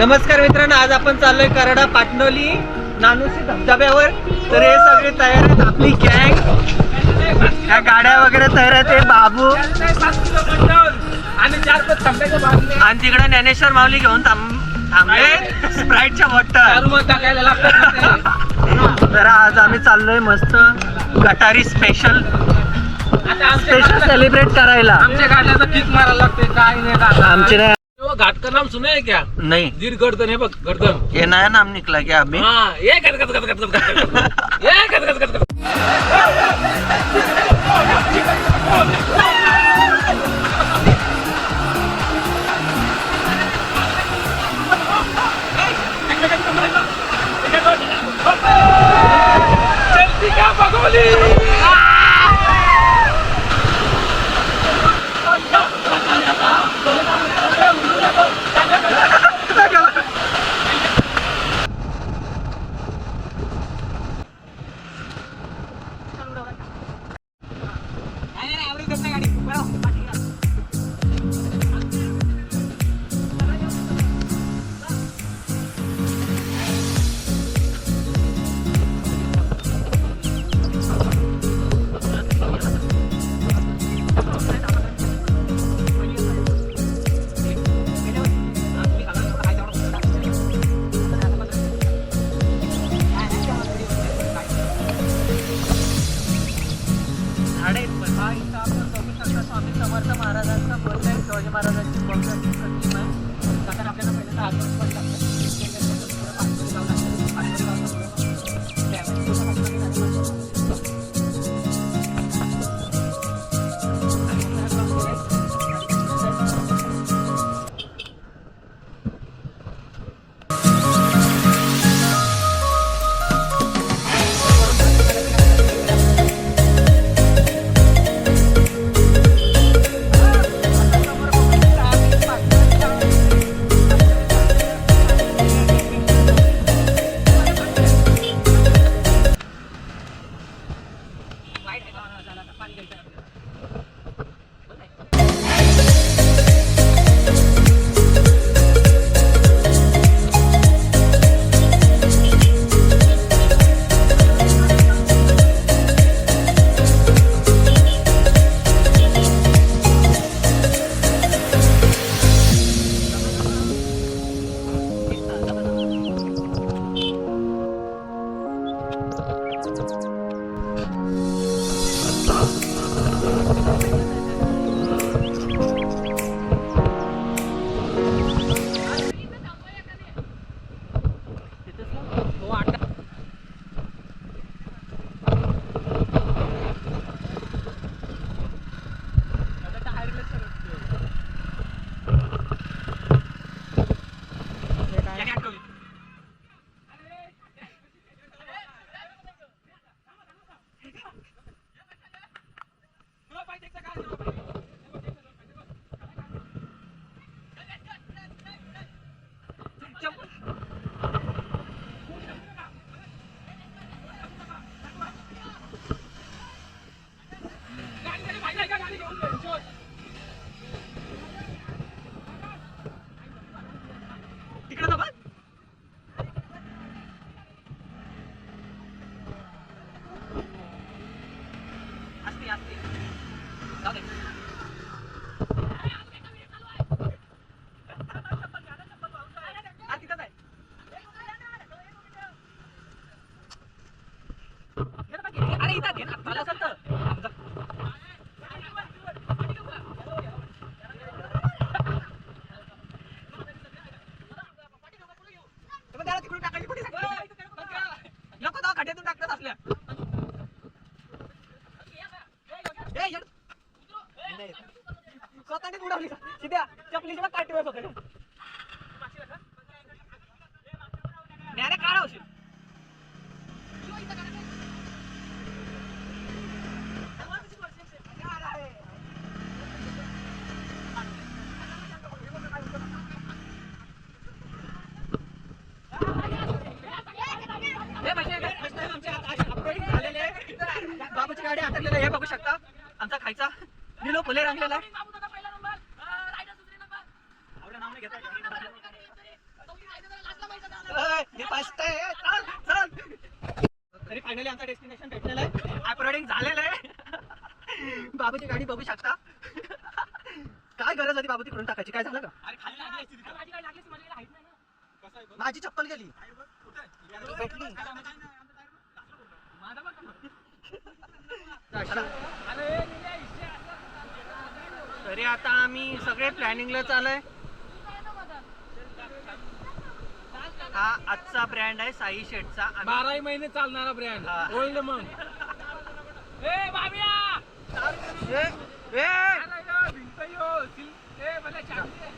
नमस्कार मित्रांनो आज आपण चाललोय कराडा पाटणोली. नानुसी धबधब्यावर. तर हे सगळे तयार आहेत आपली गँग ह्या गाड्या वगैरे तयार आहेत हे बाबू. आणि तिकडे ज्ञानेश्वर माऊली घेऊन थांब थांबले. स्प्राईटच्या बॉटल तर आज आम्ही चाललोय मस्त गटारी स्पेशल स्पेशल सेलिब्रेट करायला. आमच्या गाड्याचा किक मारायला लागते काय नाही. आमचे घाट का नाम सुना है क्या नहीं दीर गर्दन है गर्दन ये नया नाम निकला क्या अभी हाँ ये गद गद गद गद गद गद ये गद गद गद गद चलती क्या बगोली ಬರ್ಲಿಲ್ಲ बाबूची गाडी बघू शकता? काय गरज होती बाबू तिकडून टाकायची? काय झालं का? माझी चप्पल गेली. भेटली. तरी आता आम्ही सगळे प्लॅनिंगला चालय हा आजचा ब्रँड आहे साई शेटचा बाराही महिने चालणारा ब्रँड हा. ओल्ड मग ए बाबिया ए, ए! अरे यो, भिंत यो, सिल- ए, मला चावी दे.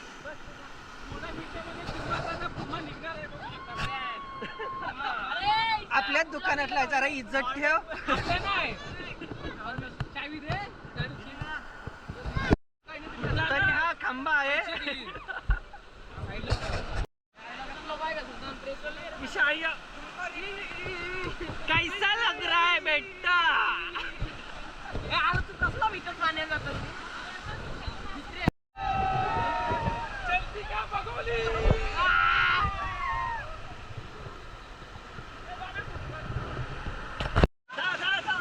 पुन्हा भिंतीमध्ये सुरुवात आता पुन्हा निघणार आहे बघू शकता brand. आपल्याच जरा इज्जत ठेव आपल्या नाही. चावी दे गाडीची. तरी हा खंबा आहे ईशाया कैसा लग रहा है बेटा ए, अरे तू कसला विकत पाण्यात जातो चलती का बघोली जा, जा, जा.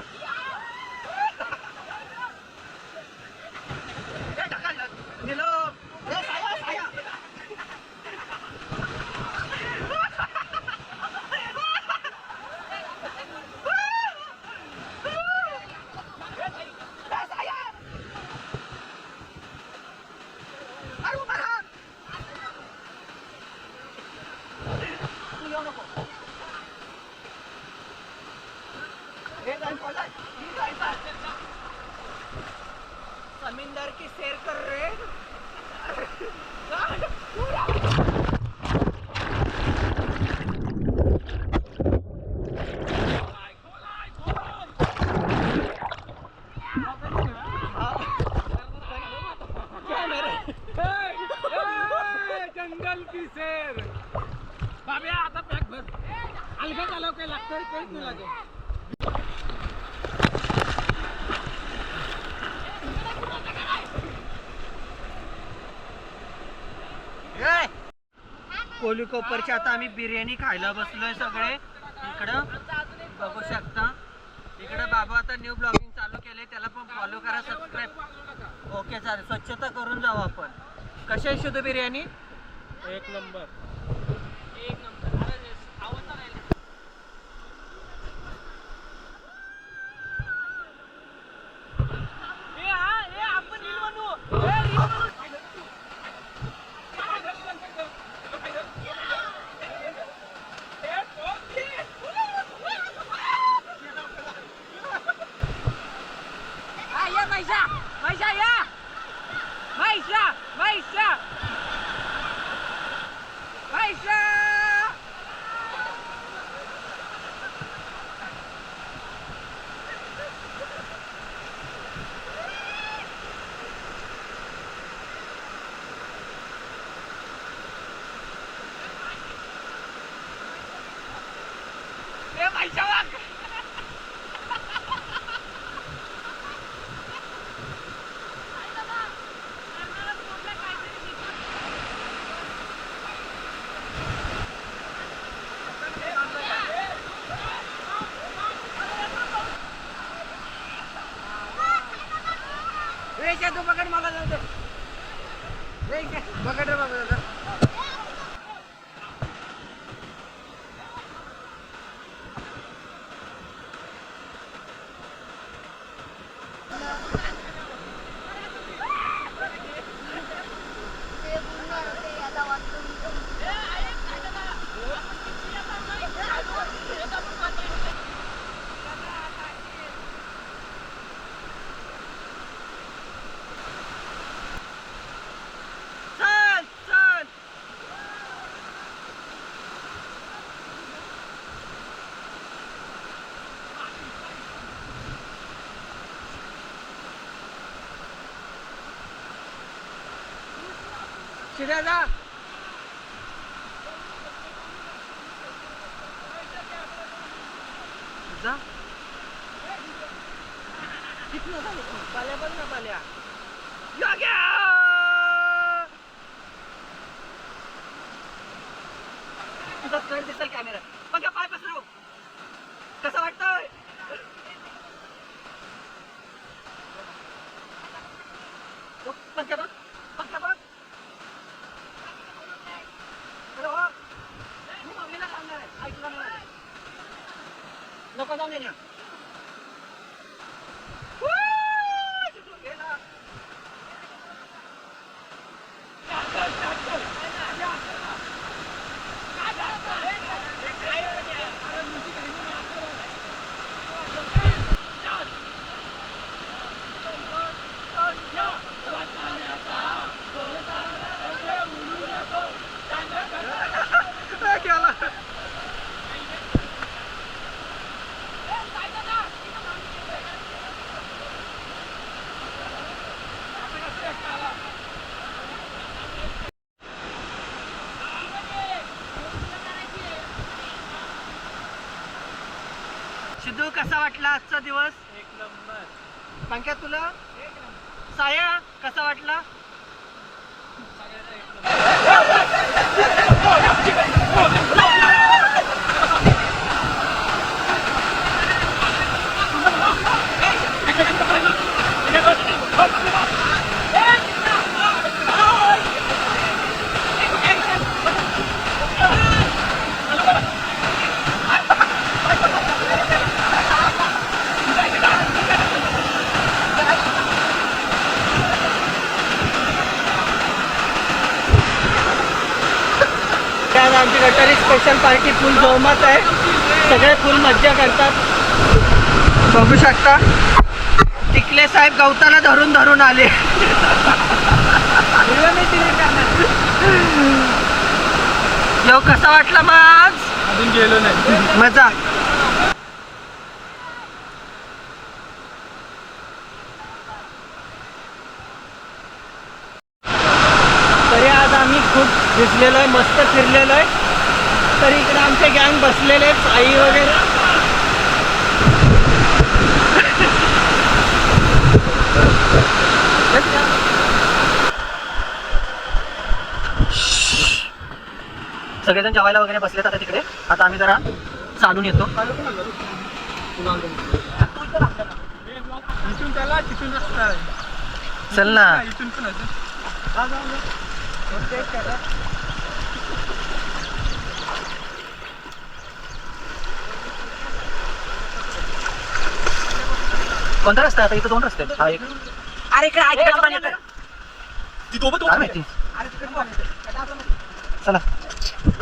ए, ढकल, ढकल. निलोप. ए, साया, साया. ए, साया. अरे, उभा राहा. तू येऊ नको हे जाईल, पळ जाईल. ही जायचं. समिंदर की सैर कर रहे क्या मेरे ए, जंगल की बाब्या आता पॅक भर. अलगा चालव काय लागतंय काहीच नाही लागेल कोली कोपरची आता आम्ही बिर्याणी खायला बसलोय सगळे. इकडं बघू शकता. इकडं बाबा आता न्यू ब्लॉगिंग चालू केले त्याला पण फॉलो करा सबस्क्राईब ओके चालेल. स्वच्छता करून जाऊ आपण. कशा आहे शुद्ध बिर्याणी? एक नंबर एक नंबर अरे आवडता राहिला ए हा ए आपण रील बनवू ए रील बनवू हा या मैशा मैशा या मैशा मैशा मैशा ए मैशा वाग ए, इकडे तू पकड मला जाऊ दे. ए, इकडे. पकड रे बाबा दादा. चल चल शिऱ्या जा. जा पाल्या बघ ना पाल्या. योग्या! तुझा स्टंट दिसेल कॅमेरा बघ पाय पसरव कसं वाटतंय? बघ, पंख्या बघ पंख्या बघ अरे हो. मी मम्मीला सांगणार आहे ऐकलं नाही नको जाऊन ये ना. गेला. गेला. सिद्धू आजचा दिवस. एक नंबर. पंख्या तुला? साया कसा वाटला सगळ्याचा एक नंबर आज आमची गटारी स्पेशल पार्टी फुल जोमात आहे. सगळे फुल मज्जा करतात. बघू शकता. टिकले साहेब गवताला धरून धरून आले. यो कसा वाटला मग आज अजून गेलो नाही. मजा. तरी आज आम्ही खूप भिजलेलो आहे मस्त फिरलेलो आहे तरी इकडे आमचे गँग बसलेले आई वगैरे. सगळेजण जेवायला वगैरे बसलेत आता तिकडे. आता आम्ही जरा चालून येतो. चल ना इथून पण असेल. कोणता रस्ता आता इथं दोन रस्ते आहेत. हा एक. अरे इकडे पण येतंय. काय माहिती? चला.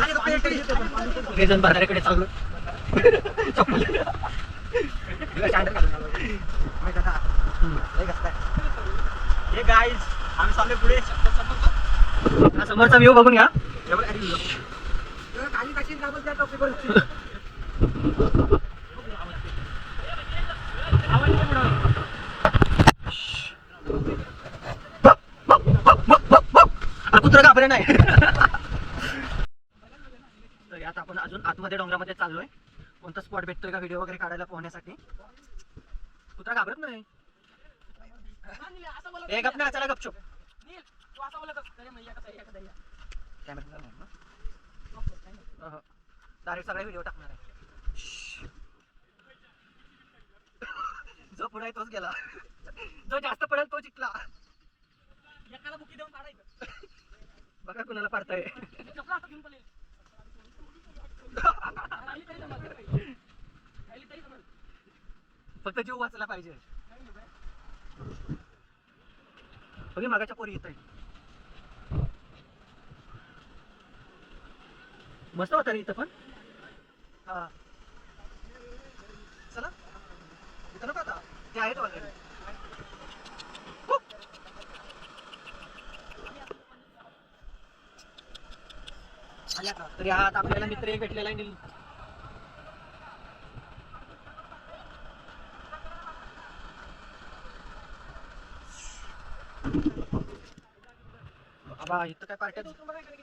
सगळेजण बाजाराकडे चाललो. चप्पल. हा समोरचा व्ह्यू बघून घ्या कुत्र घाबरे नाही तर आता आपण अजून आतमध्ये डोंगरामध्ये चाललोय कोणता का व्हिडिओ वगैरे काढायला पोहण्यासाठी. कुत्रा घाबरत नाही? एक आपण चला गपचूप डायरेक्ट सगळे व्हिडिओ टाकणार आहे. जो पुढे तोच गेला. जो जास्त पडेल तो जिंकला. एकाला बुकी देऊन काढायचं बघा कुणाला पाडताय फक्त जीव वाचला पाहिजे. बघे मागाच्या पोरी येत मस्त होता रे इथं पण. हा. चला. इथं नको आता. ते आहेत ऑलरेडी का? तरी हा आता आपल्याला मित्र एक भेटलेला आहे बाबा इथं काय पार्ट्या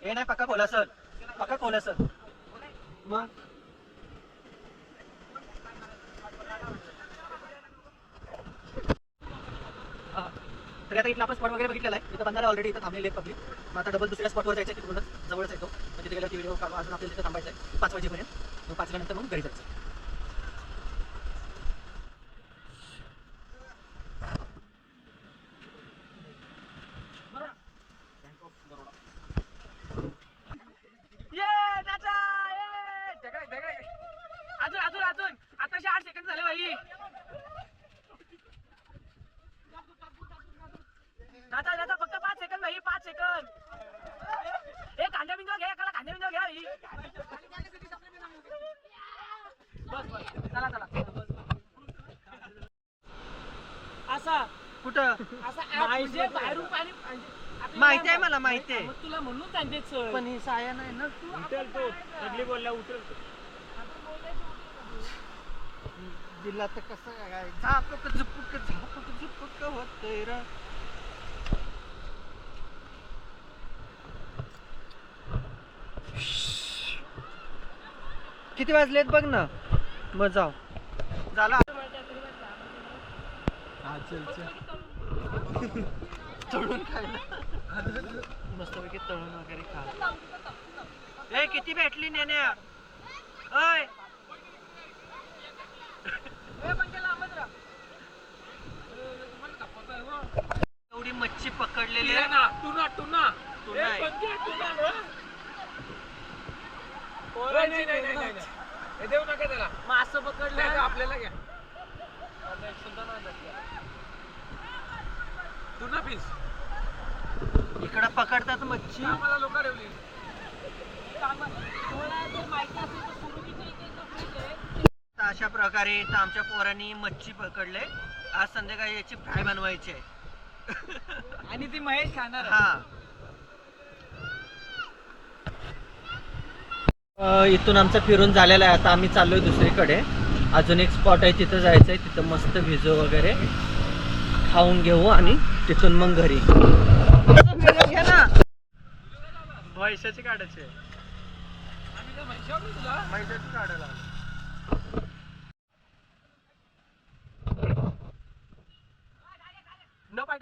हे नाही. पक्का खोला सर पक्का खोला सर मग? तर आता इथला आपण स्पॉट वगैरे बघितलेला आहे. इथं बंधारा ऑलरेडी इथं थांबलेले आहेत पब्लिक मग आता डबल दुसऱ्या स्पॉटवर जायचं आहे तिकडूनच. जवळच येतो म्हणजे तिथे व्हिडिओ काढू अजून आपल्याला तिथं थांबायचं आहे. पाच वाजेपर्यंत. मग पाच नंतर मग घरी जायचं ये नाचा ये ढकल, ढकल. अजून अजून अजून आताशे आठ सेकंड झाले भाई नाचा नाचा फक्त पाच सेकंड भाई पाच सेकंड ए कांद्या बिंदू घ्या एकाला कांद्या बिंदू घ्या भाई बस बस. चला चला. असा कुठं? असा म्हणजे बाहेरून पाणी माहिती आहे मला माहिती आहे. मग तुला म्हणून सांगतेच सर. पण ही साया नाही ना. उचल तो. सगळी बोलला उचल दिला तर कसं काय झापक झुपक झापक झुपक होतंय र. किती वाजलेत बघ ना. मग जाऊ. झाला. तळून खायला. मस्तपैकी तळून वगैरे खा. ए किती भेटली नेण्या? अय एवढी मच्छी पकडलेली आहे. टुना टुना टुना टुना ना. नाही, नाही, नाही, नाही, नाही. हे देऊ नका त्याला. मासं नाही, पकडलं आपल्याला घ्या. पीस. इकडं पकडतात मच्छी. आम्हाला लोक ठेवली. तर अशा प्रकारे इथं आमच्या पोरांनी मच्छी पकडले. आज संध्याकाळी याची फ्राय बनवायची आहे. आणि ती महेश खाणार हा. इथून आमचं फिरून झालेलं आहे. आता आम्ही चाललोय दुसरीकडे. अजून एक स्पॉट आहे तिथं जायचं आहे तिथं मस्त भिजो वगैरे खाऊन घेऊ आणि तिथून मग घरी. घे ना काढायची काढायला न पाय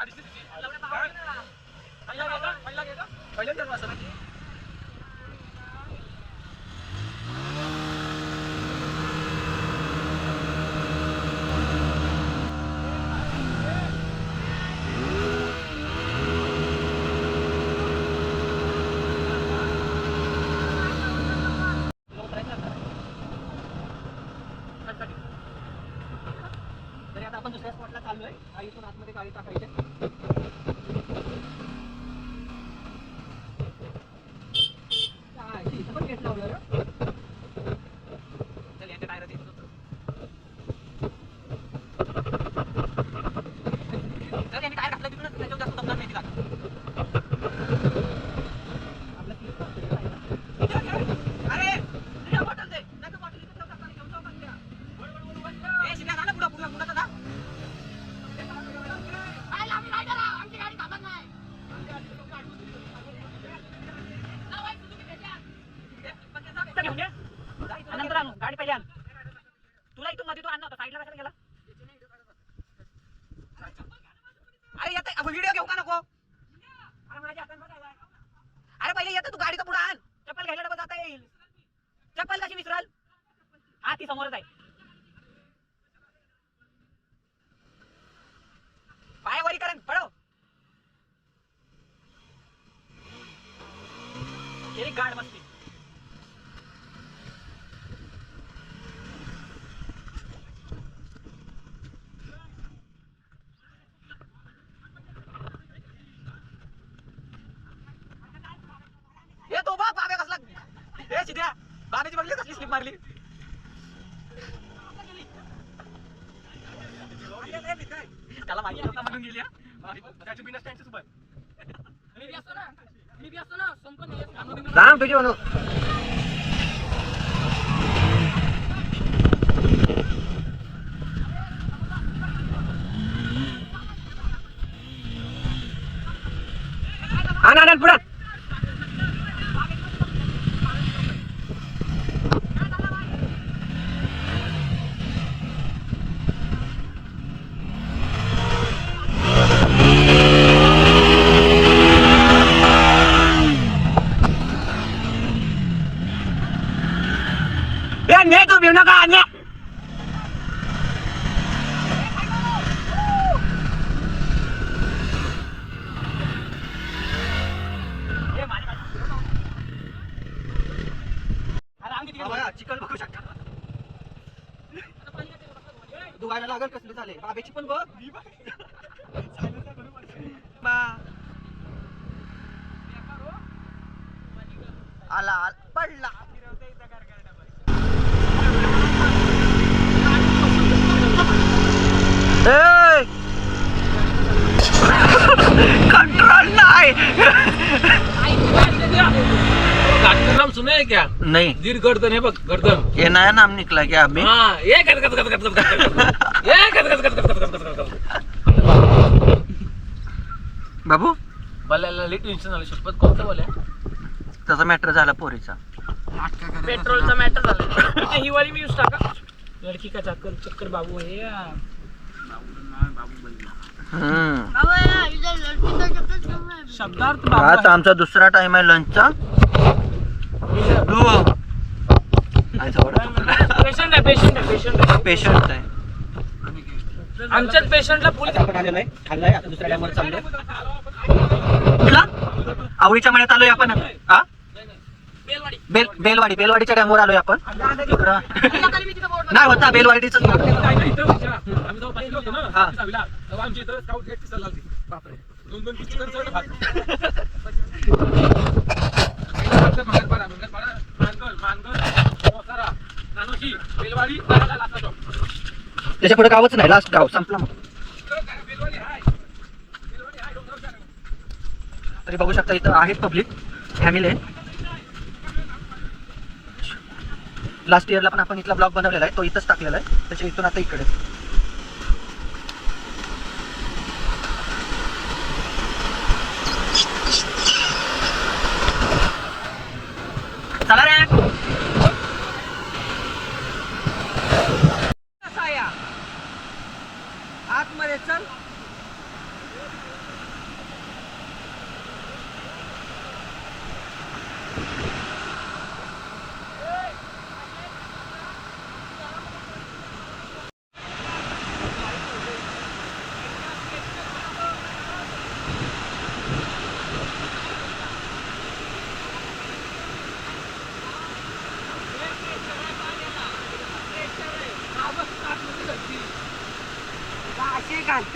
अडीचशे सीसी पहिला घ्यायचा पहिला घ्यायचा पहिल्या त्यात वाजता तरी आता आपण दुसऱ्या स्पॉटला चाललोय आणि इथून आतमध्ये गाडी टाकायची काय, इथं पण gate लावलंय रे. चल, यांच्या टायरात येतो तो. चल, यांनी टायर घातला तिथूनच, त्याच्यावर जास्त दमदार नाही तिला. आपलं clip लागतंय रे टायरात. अरे, इथं bottle दे. नाही तर bottle इथं ठेव, टाकताना घेऊन जाऊ का त्या? ए, शिट्या जा ना पुढं, पुढं, पुढं जा. इथं घेऊन ये. आणि नंतर आणू गाडी पहिले आण तुला इथून मध्ये तू आणणार होता साईडला कशाला गेला अरे येते व्हिडिओ घेऊ का नको अरे माझ्या हातात बघायला. अरे पहिले येतं तू गाडीचं पुढे आण चप्पल घ्यायला डबल जाता येईल चप्पल कशी विसरल हा ती समोरच आहे पाय वरी करण पळव केली गाड मस्ती బిడియోను Anak-anak berat. आला पडला कंट्रोल नाही नाम सुने है क्या नहीं दीर गर्दन है बघ गर्दन ये नया नाम निकला क्या अभी हाँ ये गद गद गद ये बाबू बल्ल्याला लई टेन्शन आलं शपथ कोणतं बोल्या त्याचा मॅटर झाला पोरीचा. पेट्रोलचा मॅटर झाला. ही वाली मी यूज टाका. लडकी का चक्कर चक्कर बाबू हे हम्म. शब्दार्थ आता आमचा दुसरा टाइम आहे लंचचा पेशंट आहे. पेशंट आहे पेशंट आहे पेशंट आहे. आमच्याच पेशंटला पोलीस आपण आलेलो आहे. खाल्लाय आता दुसऱ्या टाइमवर चाललोय. कुठला? आवडीच्या मळ्यात आलोय आपण. हा? बेल बेलवाडी बेलवाडीच्या डॅमवर आलोय आपण. नाही होता बेलवाडीच त्याच्या पुढे गावच नाही लास्ट गाव. संपला मग. तरी बघू शकता इथं आहेत पब्लिक फॅमिली आहे. लास्ट इयरला पण आपण इथला ब्लॉग बनवलेला आहे. तो इथंच टाकलेला आहे. त्याच्या इथून आता इकडे चला रे आतमध्ये चल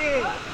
असे